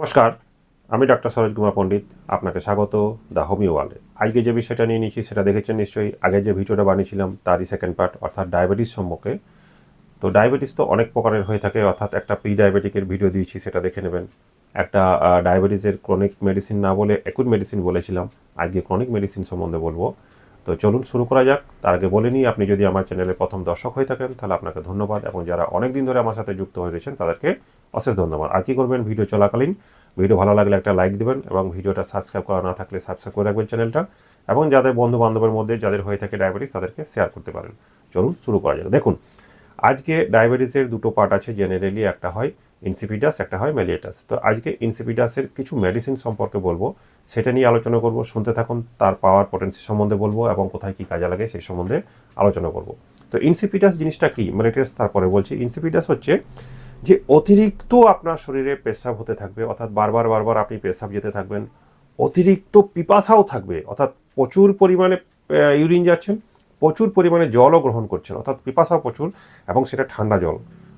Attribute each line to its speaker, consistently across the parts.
Speaker 1: নমস্কার, আমি ডাক্তার সরোজ কুমার পণ্ডিত, আপনাকে স্বাগত দ্য হোমিও ওয়ার্ল্ডে। আজকে যে বিষয়টা নিয়ে নিয়েছি সেটা দেখেছেন নিশ্চয়ই, আগে যে ভিডিওটা বানিয়েছিলাম তারই সেকেন্ড পার্ট অর্থাৎ ডায়াবেটিস সম্পর্কে। তো ডায়াবেটিস তো অনেক প্রকারের হয়ে থাকে, অর্থাৎ একটা প্রি ডায়াবেটিকের ভিডিও দিয়েছি, সেটা দেখে নেবেন। একটা ডায়াবেটিসের ক্রনিক মেডিসিন না বলে একুট মেডিসিন বলেছিলাম, আজকে ক্রনিক মেডিসিন সম্বন্ধে বলব। তো চলুন শুরু করা যাক। তার আগে বলে নিই, আপনি যদি আমার চ্যানেলের প্রথম দর্শক হয়ে থাকেন, তাহলে আপনাকে ধন্যবাদ এবং যারা অনেক দিন ধরে আমার সাথে যুক্ত হয়ে রয়েছেন, তাদেরকে অশেষ ধন্যবাদ। আর কি করবেন? ভিডিও চলাকালীন। ভিডিও ভালো লাগলে একটা লাইক দিবেন এবং ভিডিওটা সাবস্ক্রাইব করা না থাকলে সাবস্ক্রাইব করে রাখবেন চ্যানেলটা এবং যাদের বন্ধু বান্ধবের মধ্যে, যাদের হয়ে থাকে ডায়াবেটিস, তাদেরকে শেয়ার করতে পারেন। চলুন শুরু করা যাক। দেখুন, আজকে ডায়াবেটিসের দুটো পার্ট আছে। জেনারেলি একটা হয় ইনসিপিডাস একটা হয় মেলিয়েটাস তো আজকে ইনসিপিডাসের কিছু মেডিসিন সম্পর্কে বলব। সেটা নিয়ে আলোচনা করব, শুনতে থাকুন, তার পাওয়ার পটেন্সি সম্বন্ধে বলব এবং কোথায় কী কাজে লাগে সেই সম্বন্ধে আলোচনা করব। তো ইনসিপিডাস জিনিসটা কি? মেলিয়েটাস তারপরে বলছি। ইনসিপিডাস হচ্ছে যে অতিরিক্ত আপনার শরীরে পেশাব হতে থাকবে, অর্থাৎ বারবার বারবার আপনি পেশাব যেতে থাকবেন, অতিরিক্ত পিপাসাও থাকবে, অর্থাৎ প্রচুর পরিমাণে ইউরিন যাচ্ছেন, প্রচুর পরিমাণে জলও গ্রহণ করছেন, অর্থাৎ পিপাসাও প্রচুর এবং সেটা ঠান্ডা জল।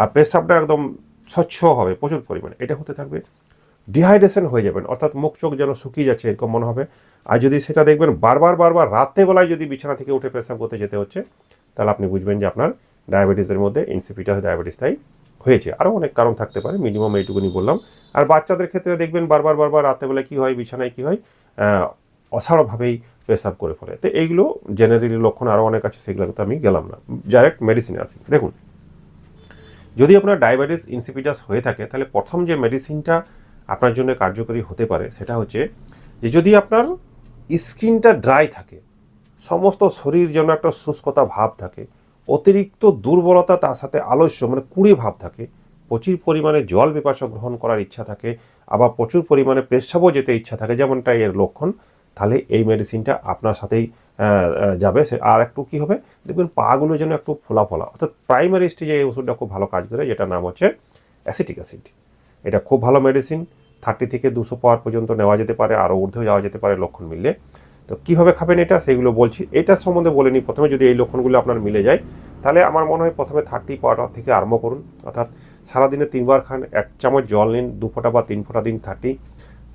Speaker 1: আর পেশাবটা একদম স্বচ্ছ হবে, প্রচুর পরিমাণে। এটা হতে থাকবে, ডিহাইড্রেশন হয়ে যাবেন, অর্থাৎ মুখ চোখ যেন শুকিয়ে যাচ্ছে, এরকম মনে হবে। আর যদি সেটা দেখবেন বারবার বারবার রাত্রেবেলায় যদি বিছানা থেকে উঠে পেশাব করতে যেতে হচ্ছে, তাহলে আপনি বুঝবেন যে আপনার ডায়াবেটিসের মধ্যে ইনসিপিটাস ডায়াবেটিসটাই হয়েছে। আরও অনেক কারণ থাকতে পারে মিনিমাম এইটুকুনি বললাম। আর বাচ্চাদের ক্ষেত্রে দেখবেন বারবার বারবার রাত্রেবেলায় কী হয়, বিছানায় কী হয় অসাড়ভাবেই পেশাব করে ফেলে। তো এইগুলো জেনারেলি লক্ষণ আরও অনেক আছে সেগুলো তো আমি গেলাম না। ডাইরেক্ট মেডিসিনে আসি দেখুন, যদি আপনার ডায়াবেটিস ইনসিপিটাস হয়ে থাকে, তাহলে প্রথম যে মেডিসিনটা আপনার জন্য কার্যকরী হতে পারে, সেটা হচ্ছে যে যদি আপনার স্কিনটা ড্রাই থাকে, সমস্ত শরীর যেন একটা শুষ্কতা ভাব থাকে অতিরিক্ত দুর্বলতা তার সাথে আলস্য মানে কুড়ি ভাব থাকে। প্রচুর পরিমাণে জল বিপাশা গ্রহণ করার ইচ্ছা থাকে, আবার প্রচুর পরিমাণে পেশাবও যেতে ইচ্ছা থাকে যেমনটাই এর লক্ষণ। তাহলে এই মেডিসিনটা আপনার সাথেই যাবে। সে আর একটু কী হবে? দেখবেন পাগুলো যেন একটু ফোলা ফোলা। অর্থাৎ প্রাইমারি স্টেজে এই ওষুধটা খুব ভালো কাজ করে, যেটার নাম হচ্ছে অ্যাসিটিক অ্যাসিড এটা খুব ভালো মেডিসিন থার্টি থেকে দুশো পাওয়ার পর্যন্ত নেওয়া যেতে পারে, আরও ঊর্ধ্বেও যাওয়া যেতে পারে, লক্ষণ মিললে। তো কীভাবে খাবেন এটা সেইগুলো বলছি। এটার সম্বন্ধে বলে নিই। প্রথমে যদি এই লক্ষণগুলো আপনার মিলে যায়, তাহলে আমার মনে হয় প্রথমে থার্টি পাওয়ার থেকে আরম্ভ করুন। অর্থাৎ সারাদিনে তিনবার খান, এক চামচ জল নিন, দু ফোঁটা বা তিন ফোঁটা দিন থার্টি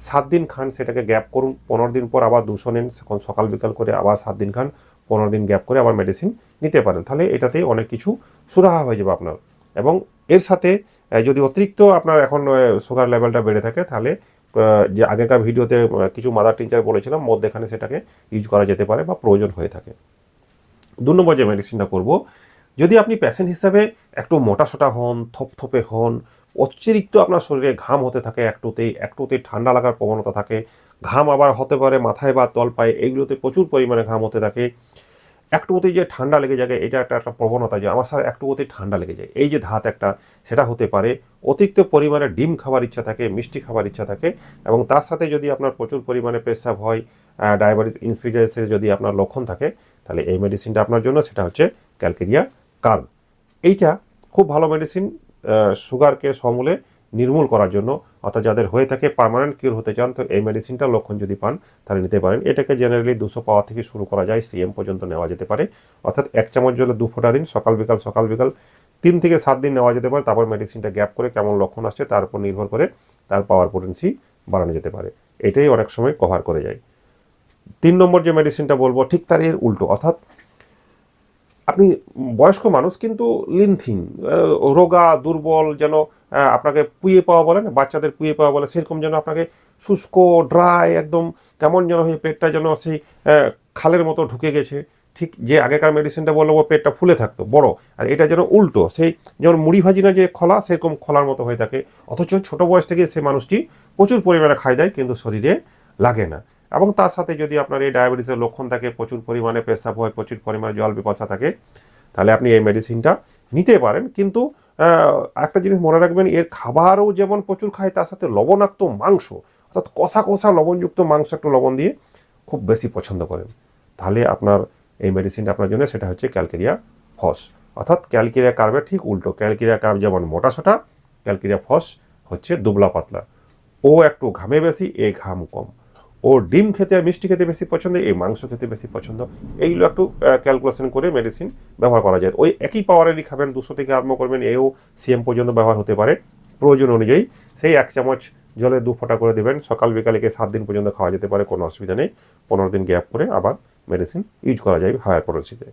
Speaker 1: সাত দিন খান, সেটাকে গ্যাপ করুন। পনেরো দিন পর আবার দুশো নিন। সকাল বিকাল করে আবার সাত দিন খান, পনেরো দিন গ্যাপ করে আবার মেডিসিন নিতে পারেন। তাহলে এটাতে অনেক কিছু সুরাহা হয়ে যাবে আপনার। এবং এর সাথে যদি অতিরিক্ত আপনার এখন সুগার লেভেলটা বেড়ে থাকে, তাহলে যে আগেকার ভিডিওতে কিছু মাদার টিচার বলেছিলাম, মধ্যেখানে সেটাকে ইউজ করা যেতে পারে বা প্রয়োজন হয়ে থাকে। দু নম্বর যে মেডিসিনটা করব, যদি আপনি প্যাশেন্ট হিসাবে একটু মোটাসোটা হন, থপথপে হন, অতিরিক্ত আপনার শরীরে ঘাম হতে থাকে একটুতেই একটুতেই ঠান্ডা লাগার প্রবণতা থাকে, ঘাম আবার হতে পারে মাথায় বা তল পায়ে এইগুলোতে প্রচুর পরিমাণে ঘাম হতে থাকে একটুতেই যে ঠান্ডা লেগে যায় এটা একটা একটা প্রবণতা যে আমার স্যার একটুতেই ঠান্ডা লেগে যায়। এই যে ধাত একটা, সেটা হতে পারে, অতিরিক্ত পরিমাণে ডিম খাবার ইচ্ছা থাকে, মিষ্টি খাবার ইচ্ছা থাকে, এবং তার সাথে যদি আপনার প্রচুর পরিমাণে পেশাব হয় ডায়াবেটিস ইনসপিডাসের যদি আপনার লক্ষণ থাকে, তাহলে এই মেডিসিনটা আপনার জন্য, সেটা হচ্ছে ক্যালকেরিয়া কার্ব এইটা খুব ভালো মেডিসিন সুগারকে সমূলে নির্মূল করার জন্য। অর্থাৎ যাদের হয়ে থাকে পার্মানেন্ট কিউর হতে চান, তো এই মেডিসিনটা লক্ষণ যদি পান, তাহলে নিতে পারেন। এটাকে জেনারেলি দুশো পাওয়া থেকে শুরু করা যায় সিএম পর্যন্ত নেওয়া যেতে পারে। অর্থাৎ এক চামচ জলে দু ফোঁটা দিন, সকাল বিকাল সকাল বিকাল, তিন থেকে সাত দিন নেওয়া যেতে পারে। তারপর মেডিসিনটা গ্যাপ করে কেমন লক্ষণ আসছে, তার উপর নির্ভর করে তার পাওয়ার পোটেন্সি বাড়ানো যেতে পারে। এটাই অনেক সময় কভার করে যায়। তিন নম্বর যে মেডিসিনটা বলব, ঠিক তার এর উল্টো। অর্থাৎ আপনি বয়স্ক মানুষ, কিন্তু লিনথিন রোগা, দুর্বল, যেন আপনাকে পুয়ে পাওয়া বলে না, বাচ্চাদের পুয়ে পাওয়া বলে, সেরকম যেন আপনাকে শুষ্ক, ড্রাই, একদম কেমন যেন হয়ে পেটটা যেন সেই খালের মতো ঢুকে গেছে। ঠিক যে আগেকার মেডিসিনটা বলল ও পেটটা ফুলে থাকতো, বড়। আর এটা যেন উল্টো, সেই যেমন মুড়ি ভাজি না যে খোলা, সেরকম খোলার মতো হয়ে থাকে। অথচ ছোট বয়স থেকে সে মানুষটি প্রচুর পরিমাণে খাই দেয়, কিন্তু শরীরে লাগে না। এবং তার সাথে যদি আপনার এই ডায়াবেটিসের লক্ষণ থাকে, প্রচুর পরিমাণে পেশাব হয়, প্রচুর পরিমাণে জল বিপাশা থাকে, তাহলে আপনি এই মেডিসিনটা নিতে পারেন। কিন্তু একটা জিনিস মনে রাখবেন, এর খাবারও যেমন প্রচুর খায়, তার সাথে লবণাক্ত মাংস, অর্থাৎ কষা কষা লবণযুক্ত মাংস একটু লবণ দিয়ে খুব বেশি পছন্দ করেন। তাহলে আপনার এই মেডিসিনটা আপনার জন্য সেটা হচ্ছে ক্যালকেরিয়া ফস। অর্থাৎ ক্যালকেরিয়া কার্বের ঠিক উল্টো, ক্যালকেরিয়া কার্ব যেমন মোটা মোটাসোটা ক্যালকেরিয়া ফস হচ্ছে দুবলা পাতলা। ও একটু ঘামে বেশি, এ ঘাম কম। ও ডিম খেতে মিষ্টি খেতে বেশি পছন্দ, এই মাংস খেতে বেশি পছন্দ। এইগুলো একটু ক্যালকুলেশন করে মেডিসিন ব্যবহার করা যায়। ওই একই পাওয়ারেরই খাবেন, দুশো থেকে আরম্ভ করবেন, এও সিএম পর্যন্ত ব্যবহার হতে পারে। প্রয়োজন অনুযায়ী সেই এক চামচ জলে দু ফোঁটা করে দেবেন। সকাল বিকালে সাত দিন পর্যন্ত খাওয়া যেতে পারে, কোনো অসুবিধা নেই। পনেরো দিন গ্যাপ করে আবার মেডিসিন ইউজ করা যায় হায়ার পরিস্থিতিতে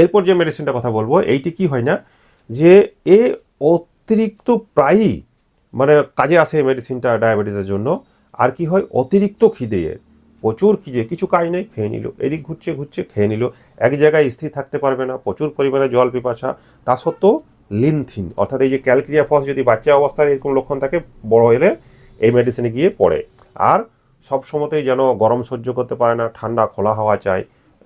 Speaker 1: এরপর যে মেডিসিনটা কথা বলব, এইটি কি হয় না, যে এ অতিরিক্ত প্রায়ই মানে কাজে আসে মেডিসিনটা ডায়াবেটিসের জন্য। আর কি হয়, অতিরিক্ত খিদে প্রচুর খিদে, কিছু কাজ নেই, খেয়ে নিল। এদিক ঘুরছে ঘুরছে, খেয়ে নিল। এক জায়গায় স্থির থাকতে পারবে না, প্রচুর পরিমাণে জল পিপাসা। তা সত্ত্বেও লিনথিন, অর্থাৎ এই যে ক্যালক্রিয়া ফস যদি বাচ্চা অবস্থায় এরকম লক্ষণ থাকে, বড় হলে এই মেডিসিনে গিয়ে পড়ে। আর সব সময়তেই যেন গরম সহ্য করতে পারে না, ঠান্ডা, খোলা হাওয়া চাই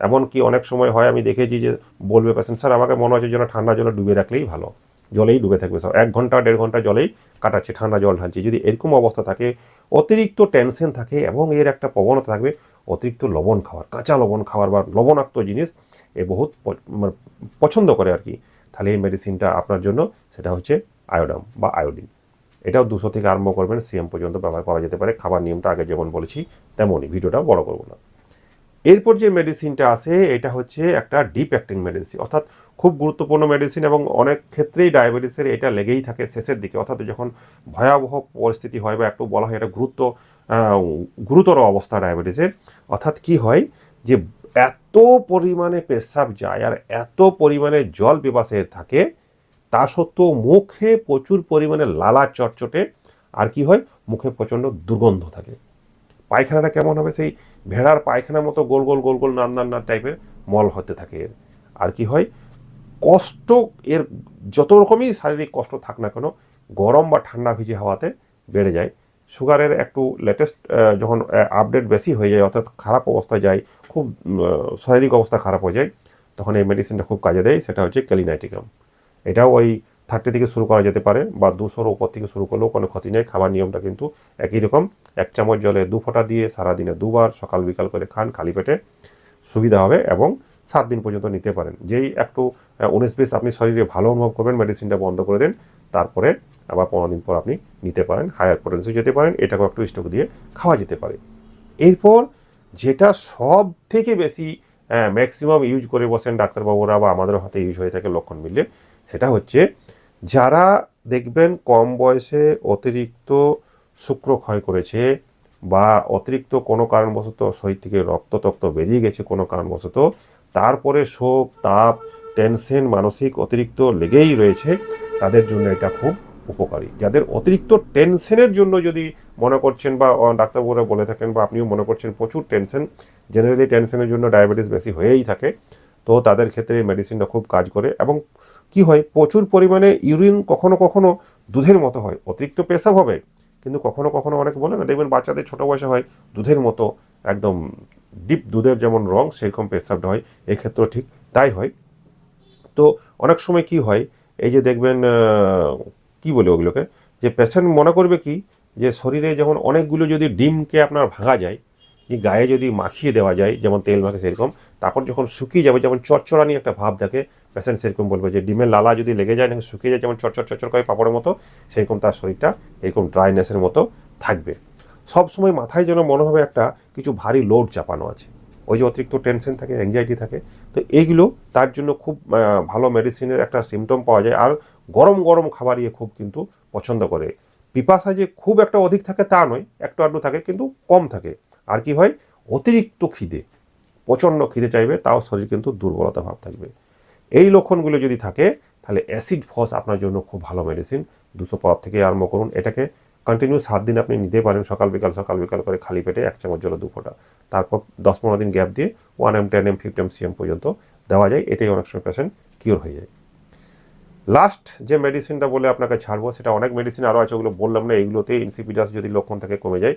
Speaker 1: এমনকি অনেক সময় হয়, আমি দেখেছি যে বলবে পেশেন্ট স্যার, আমাকে মনে হচ্ছে যেন ঠান্ডা জলে ডুবে রাখলেই ভালো। জলেই ডুবে থাকবে। সব এক ঘণ্টা, দেড় ঘণ্টা জলেই কাটাচ্ছে, ঠান্ডা জল ঢালছে। যদি এরকম অবস্থা থাকে, অতিরিক্ত টেনশন থাকে এবং এর একটা প্রবণতা থাকবে, অতিরিক্ত লবণ খাওয়ার, কাঁচা লবণ খাওয়ার বা লবণাক্ত জিনিস এ বহুত মানে পছন্দ করে আর কি। তাহলে এই মেডিসিনটা আপনার জন্য, সেটা হচ্ছে আয়োডাম বা আয়োডিন এটাও দুশো থেকে আরম্ভ করবেন সিএম পর্যন্ত ব্যবহার করা যেতে পারে। খাবার নিয়মটা আগে যেমন বলেছি, তেমনই ভিডিওটা বড় করব না। এরপর যে মেডিসিনটা আছে, এটা হচ্ছে একটা ডিপ অ্যাক্টিং মেডিসিন অর্থাৎ খুব গুরুত্বপূর্ণ মেডিসিন এবং অনেক ক্ষেত্রেই ডায়াবেটিসের এটা লেগেই থাকে শেষের দিকে। অর্থাৎ যখন ভয়াবহ পরিস্থিতি হয় বা একটু বলা হয় এটা গুরুত্ব গুরুতর অবস্থা ডায়াবেটিসের অর্থাৎ কি হয় যে এত পরিমাণে পেশাব যায় আর এত পরিমাণে জল পিপাসের থাকে, তা সত্ত্বেও মুখে প্রচুর পরিমাণে লালা চটচটে আর কি হয় মুখে প্রচণ্ড দুর্গন্ধ থাকে। পায়খানাটা কেমন হবে? সেই ভেড়ার পায়খানার মতো গোল গোল গোল গোল নান নান টাইপের মল হতে থাকে। এর আর কি হয়? কষ্ট এর যত রকমই শারীরিক কষ্ট থাক না কেন, গরম বা ঠান্ডা ভিজে হাওয়াতে বেড়ে যায়। সুগারের একটু লেটেস্ট যখন আপডেট বেশি হয়ে যায়, অর্থাৎ খারাপ অবস্থায় যায়, খুব শারীরিক অবস্থা খারাপ হয়ে যায়, তখন এই মেডিসিনটা খুব কাজে দেয়, সেটা হচ্ছে ক্যালিনাইটিকাম এটাও ওই থার্টি থেকে শুরু করা যেতে পারে, বা দুশোর উপর থেকে শুরু করলেও কোনো ক্ষতি নেই, খাবার নিয়মটা কিন্তু একই রকম। এক চামচ জলে দু ফোঁটা দিয়ে সারাদিনে দুবার সকাল বিকাল করে খান, খালি পেটে, সুবিধা হবে, এবং সাত দিন পর্যন্ত নিতে পারেন। যেই একটু উনিশ বিশ আপনি শরীরে ভালো অনুভব করবেন মেডিসিনটা বন্ধ করে দেন, তারপরে আবার পনেরো দিন পর আপনি নিতে পারেন হায়ার পোটেন্সে যেতে পারেন, এটাকেও একটু স্টক দিয়ে খাওয়া যেতে পারে। এরপর যেটা সব থেকে বেশি ম্যাক্সিমাম ইউজ করে বসেন ডাক্তারবাবুরা বা আমাদের হাতে ইউজ হয়ে থাকে লক্ষণ মিললে, সেটা হচ্ছে যারা দেখবেন কম বয়সে অতিরিক্ত শুক্র ক্ষয় করেছে বা অতিরিক্ত কোনো কারণবশত শরীর থেকে রক্ত তক্ত বেরিয়ে গেছে কোনো কারণবশত, তারপরে শোক, তাপ, টেনশন, মানসিক অতিরিক্ত লেগেই রয়েছে, তাদের জন্য এটা খুব উপকারী। যাদের অতিরিক্ত টেনশনের জন্য যদি মনে করছেন বা ডাক্তারবাবুরা বলে থাকেন বা আপনিও মনে করছেন প্রচুর টেনশন জেনারেলি টেনশনের জন্য ডায়াবেটিস বেশি হয়েই থাকে, তো তাদের ক্ষেত্রে মেডিসিনটা খুব কাজ করে এবং কি হয়, প্রচুর পরিমাণে ইউরিন কখনো কখনো দুধের মতো হয়, অতিরিক্ত পেশাব হবে কিন্তু কখনো কখনো অনেক বলে না, দেখবেন বাচ্চাদের ছোটো বয়সে হয় দুধের মতো, একদম ডিপ দুধের যেমন রং সেরকম পেশাবটা হয়, এক্ষেত্রেও ঠিক তাই হয়। তো অনেক সময় কি হয়, এই যে দেখবেন কি বলে ওগুলোকে? যে পেশেন্ট মনে করবে কি, যে শরীরে যখন অনেকগুলো যদি ডিমকে আপনার ভাঙা যায় এই গায়ে যদি মাখিয়ে দেওয়া যায়, যেমন তেল মাখে সেরকম, তারপর যখন শুকিয়ে যাবে, যেমন চটচড়ানি একটা ভাব থাকে পেশেন্ট সেরকম বলবে যে ডিমের লালা যদি লেগে যায় না শুকিয়ে যায়, যেমন চটচড় চটচড় করে পাপড়ের মতো, সেরকম তার শরীরটা এরকম ড্রাইনেসের মতো থাকবে। সব সময় মাথায় যেন মনে হবে একটা কিছু ভারী লোড চাপানো আছে। ওই যে অতিরিক্ত টেনশন থাকে অ্যাংজাইটি থাকে, তো এইগুলো তার জন্য খুব ভালো মেডিসিনের একটা সিমটম পাওয়া যায়। আর গরম গরম খাবার ইয়ে খুব কিন্তু পছন্দ করে। পিপাসা যে খুব একটা অধিক থাকে তা নয়, একটু আধটু থাকে, কিন্তু কম থাকে। আর কি হয়? অতিরিক্ত খিদে। প্রচণ্ড খিদে চাইবে, তাও শরীর কিন্তু দুর্বলতা ভাব থাকবে। এই লক্ষণগুলো যদি থাকে, তাহলে অ্যাসিড ফস আপনার জন্য খুব ভালো মেডিসিন দুশো পর থেকে আরম্ভ করুন। এটাকে কন্টিনিউ সাত দিন আপনি নিতে পারেন। সকাল বিকাল সকাল বিকাল করে খালি পেটে এক চামচ জলে দু ফোঁটা। তারপর দশ পনেরো দিন গ্যাপ দিয়ে one M ten M fifty M CM পর্যন্ত দেওয়া যায়। এতেই অনেক সময় পেশেন্ট কিওর হয়ে যায়। লাস্ট যে মেডিসিনটা বলে আপনাকে ছাড়বো, সেটা অনেক মেডিসিন আরও আছে, ওগুলো বললাম না এইগুলোতে ইনসিপিডাস যদি লক্ষণ থাকে কমে যায়।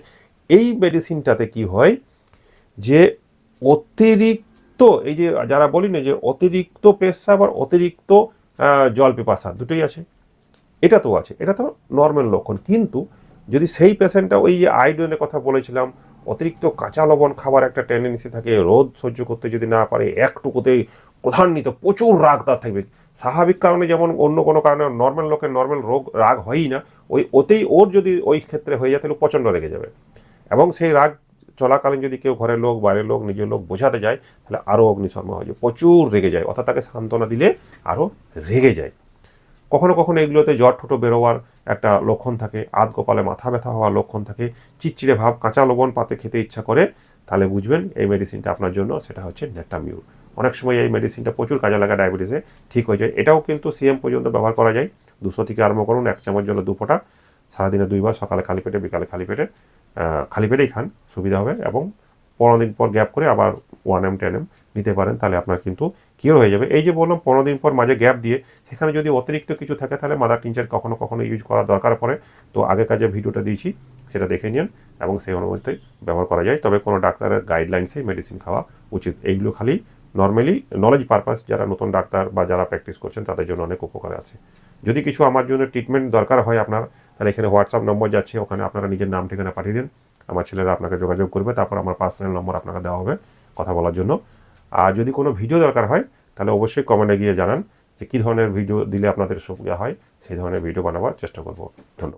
Speaker 1: এই মেডিসিনটাতে কি হয়? যে অতিরিক্ত, এই যে যারা বলি না যে অতিরিক্ত পেশাব আর অতিরিক্ত জল পিপাসা, দুটোই আছে। এটা তো আছে, এটা তো নর্মাল লক্ষণ। কিন্তু যদি সেই পেশেন্টটা ওই যে আয়োডিনের কথা বলেছিলাম, অতিরিক্ত কাঁচা লবণ খাবার একটা টেন্ডেন্সি থাকে, রোদ সহ্য করতে যদি না পারে, একটুকুতেই প্রধান্বিত, প্রচুর রাগ তার থাকবে। স্বাভাবিক কারণে যেমন অন্য কোনো কারণে নর্মাল লোকের নর্মাল রোগ, রাগ হয়ই না, ওই ওতেই ওর যদি ওই ক্ষেত্রে হয়ে যায় তাহলে প্রচণ্ড রেগে যাবে। এবং সেই রাগ চলাকালীন যদি কেউ ঘরের লোক বাইরের লোক, নিজের লোক বোঝাতে যায়, তাহলে আরও অগ্নিশর্মা হয়ে যায়, প্রচুর রেগে যায়। অর্থাৎ তাকে সান্ত্বনা দিলে আরও রেগে যায়। কখনো কখনো এগুলোতে জ্বর ঠোঁটো বেরোয়ার একটা লক্ষণ থাকে, আধ কপালে মাথা ব্যথা হওয়ার লক্ষণ থাকে চিটচিড়ে ভাব, কাঁচা লবণ পাতে খেতে ইচ্ছা করে, তাহলে বুঝবেন এই মেডিসিনটা আপনার জন্য, সেটা হচ্ছে নেটামিউর অনেক সময় এই মেডিসিনটা প্রচুর কাজে লাগা ডায়াবেটিসে ঠিক হয়ে যায়। এটাও কিন্তু সিএম পর্যন্ত ব্যবহার করা যায়। দুশো থেকে আরম্ভ করুন, এক চামচ জলে দু ফোঁটা। সারাদিনে দুইবার, সকালে খালি পেটে, বিকালে খালি পেটে খালি পেটেই খান, সুবিধা হবে। এবং পনেরো দিন পর গ্যাপ করে আবার ওয়ান এম টেন এম নিতে পারেন, তাহলে আপনার কিন্তু কিওর হয়ে যাবে। এই যে বললাম, পনেরো দিন পর মাঝে গ্যাপ দিয়ে, সেখানে যদি অতিরিক্ত কিছু থাকে, তাহলে মাদার টিনচার কখনো কখনো ইউজ করার দরকার পড়ে। তো আগেকার যে ভিডিওটা দিয়েছি, সেটা দেখে নিন এবং সেই অনুমতি ব্যবহার করা যায়। তবে কোনো ডাক্তারের গাইডলাইন্সে মেডিসিন খাওয়া উচিত। এইগুলো খালি নর্মালি নলেজ পারপাস যারা নতুন ডাক্তার বা যারা প্র্যাকটিস করছেন, তাদের জন্য অনেক উপকার আছে। যদি কিছু আমার জন্য ট্রিটমেন্ট দরকার হয় আপনার, তাহলে এখানে হোয়াটসঅ্যাপ নম্বর যাচ্ছে, ওখানে আপনারা নিজের নাম, ঠিকানা পাঠিয়ে দিন। আমার ছেলেরা আপনাকে যোগাযোগ করবে, তারপর আমার পার্সোনাল নম্বর আপনাকে দেওয়া হবে কথা বলার জন্য। আর যদি কোনো ভিডিও দরকার হয়, তাহলে অবশ্যই কমেন্টে গিয়ে জানান যে কী ধরনের ভিডিও দিলে আপনাদের সুবিধা হয়, সেই ধরনের ভিডিও বানাবার চেষ্টা করব। ধন্যবাদ।